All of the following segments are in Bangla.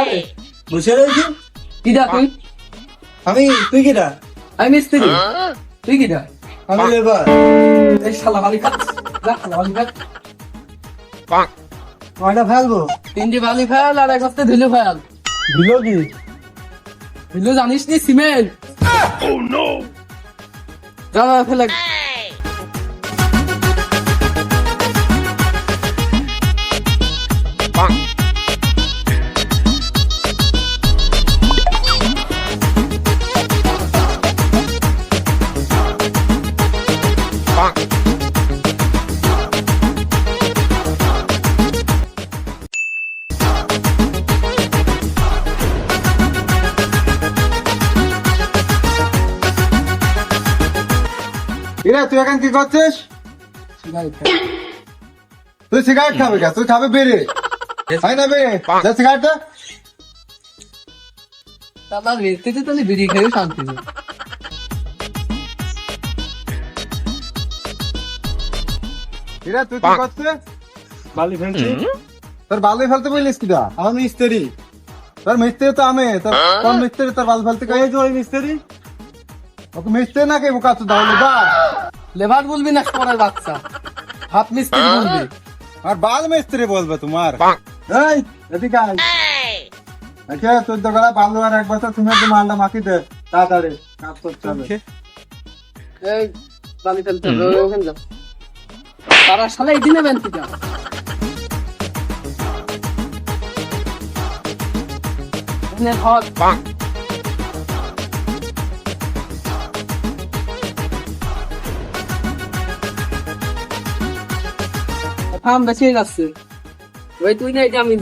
হবে? বসে রয়েছি? কি দা তুই? আমি তুই কিটা আমি মিস্ত্রি। তুই কি দা? আমি লেবার। এই শালা বালি যা শালা বালি খাত কয়টা ফেলব? তিনটি বালি ফেল আর এক হস্তে ধুলো ফেল। দিল কি? ধুলো জানিস নি সিমেন্ট যা যা, ফেলে এরা তুই এখন কি করছিস? তুই সিগারেট খাবে কে? তুই খাবে বেরে হয় না বেরে যা সিগারেটটা রেস্তে তো বিড়ি খেয়ে শান্তি এরা তুই কি করছিস? বালি ফেলছি। তোর বালি ফেলতে বলিস কিটা আমার মিস্ত্রি। তোর মিস্ত্রি তো আমি। তোর কোন মিস্ত্রি তোর বাল ফেলতে কে? যে ওই মিস্ত্রি। ওকে মিস্ত্রি না কে বোকা? তো দাও বা লেবার বলবি না পরের বাচ্চা। হাত মিস্ত্রি বলবি। আর বাল মিস্ত্রি বলবে তোমার। এই এদিকে আয়। আচ্ছা তোর দোকানে বালু আর এক বছর তুমি একটু মালটা মাখি দে। তাড়াতাড়ি কাজ করতে হবে। এই বালি ফেলতে হবে ওখানে যাও। তারা শালা বেশি হয়ে যাচ্ছে। ওই তুই না এটা আমি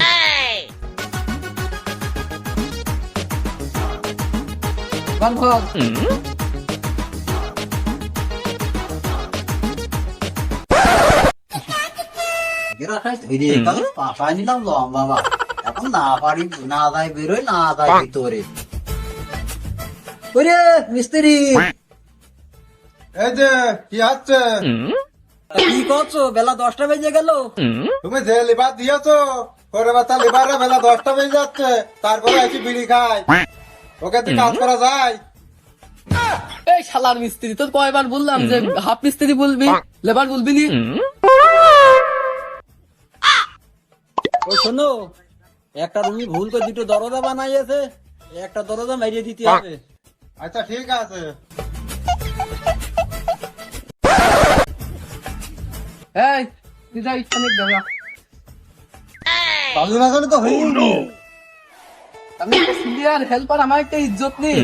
নিলাম লম্বা এখন না পারি না যায় বেরোয় না যায় ভিতরে। ওরে মিস্ত্রি! এই যে কি হচ্ছে কি করছ? বেলা দশটা বেজে গেল। তুমি যে লিবার দিয়েছ ওরে বাচ্চা লিবারে বেলা দশটা বেজে যাচ্ছে তারপরে এসে বিড়ি খায় ওকে তো কাজ করা যায় এই শালার মিস্ত্রি তোর কয়বার বললাম যে হাফ মিস্ত্রি বলবি লেবার বলবি নি? ও শোনো একটা রুমি ভুল করে দুটো দরজা বানাইয়েছে একটা দরজা মেরিয়ে দিতে হবে। আচ্ছা ঠিক আছে। এই তুই যা ইচ্ছা নেই যাবে বালি লাগানো তো হয়নি। আমি সিনিয়র হেল্পার আমার একটা ইজ্জত নেই।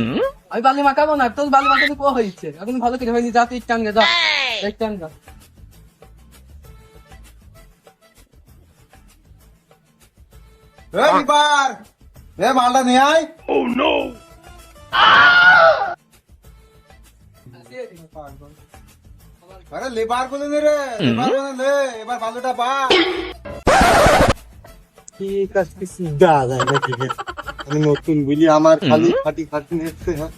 আমি বালি মাখাবো না তোর বালি মাখাতে কো হয়েছে। এখন ভালো করে হয়নি যা তুই টান যা। এক টান যা। এ এ মালটা নিয়ে আয়। আরে লেবারগুলো নে রে লেবারগুলো নে এবার ভালোটা পা। ঠিক আছে কিছু দেওয়া যায় না ঠিক আছে আমি নতুন বুঝি আমার খালি খাটি খাটি নেছে হ্যাঁ।